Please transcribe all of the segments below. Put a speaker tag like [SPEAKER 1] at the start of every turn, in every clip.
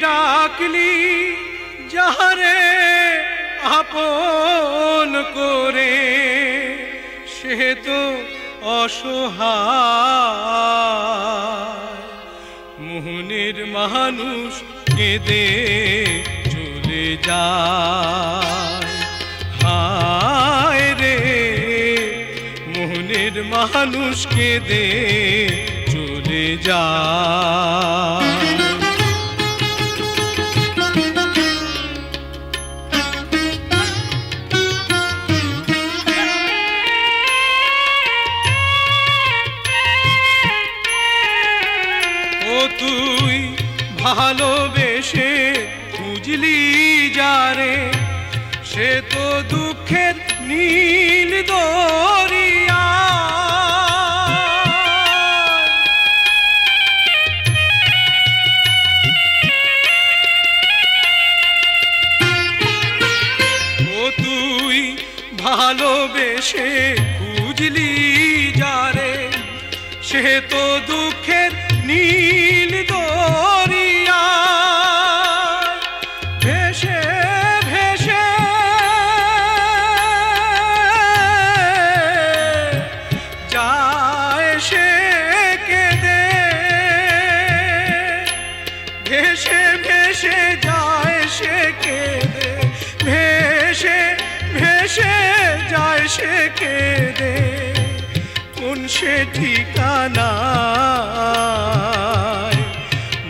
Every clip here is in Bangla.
[SPEAKER 1] ডাকলি, যাহারে আপন করে, সে তো অসহায়। মোহনের মানুষ কেঁদে চলে যায়। হায় রে, মোহনের মানুষ কেঁদে চলে যায়। ভালোবেসে খুঁজলি যারে? সে তো দুঃখের নীল দরিয়া। ও তুই ভালোবেসে খুঁজলি যারে? সে তো দুঃখের নীল ভেসে ভেসে যায়, সে কেঁদে। ভেসে ভেসে যায়, সে কেঁদে। কোন সে ঠিকানা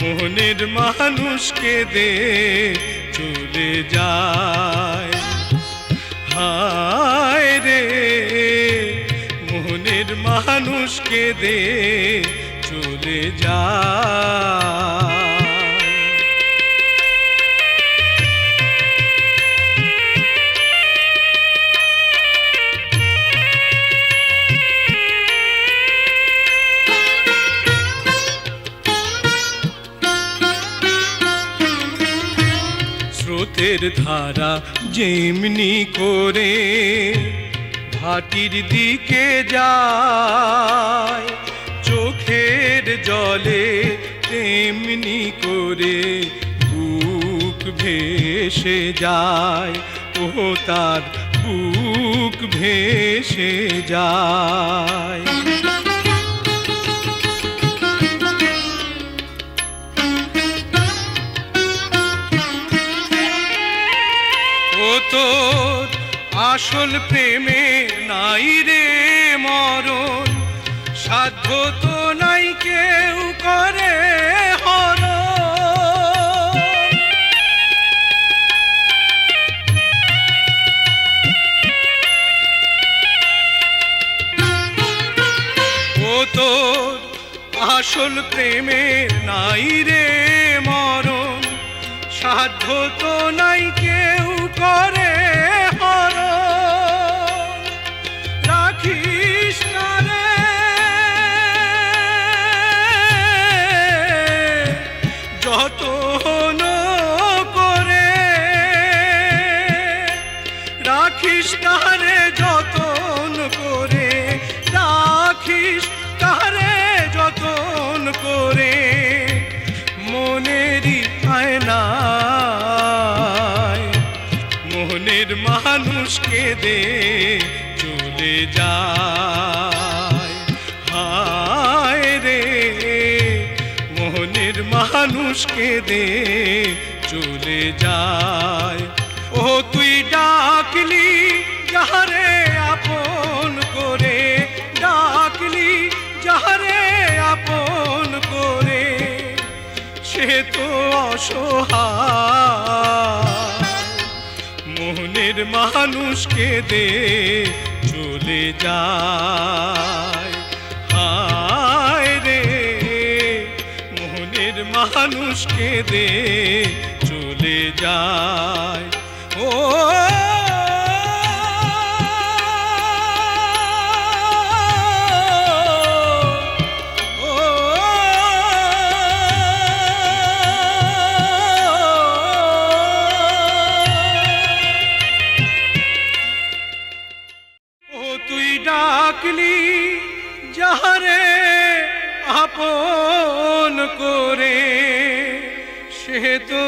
[SPEAKER 1] মোহনের মানুষকে দে চলে যায়। হায় রে, মোহনের মানুষকে দে চলে যায়। স্রোতের ধারা যেমনি করে ভাটির দিকে যায়, চোখের জলে তেমনি করে বুক ভেসে যায় ও তার বুক ভেসে যায়। তোর আসল প্রেমে নাই রে মরণ। সাধ্য তো নাই কেউ করে হর ও তোর আসল প্রেমের নাই রে সাধ্য তো নাই কেউ করে। মোহনের মানুষকে দে চলে যায়। হায় রে মোহনের মানুষকে দে চলে যায়। ও তুই ডাকলি যাহারে আপন করে, ডাকলি যাহারে আপন করে, সে তো অসহায়। মোহনের মানুষকে দে চলে চলে যায়। হায় রে মোহনের মানুষকে দে চলে যায়। তুই ডাকলি যাহারে আপন করে সে তো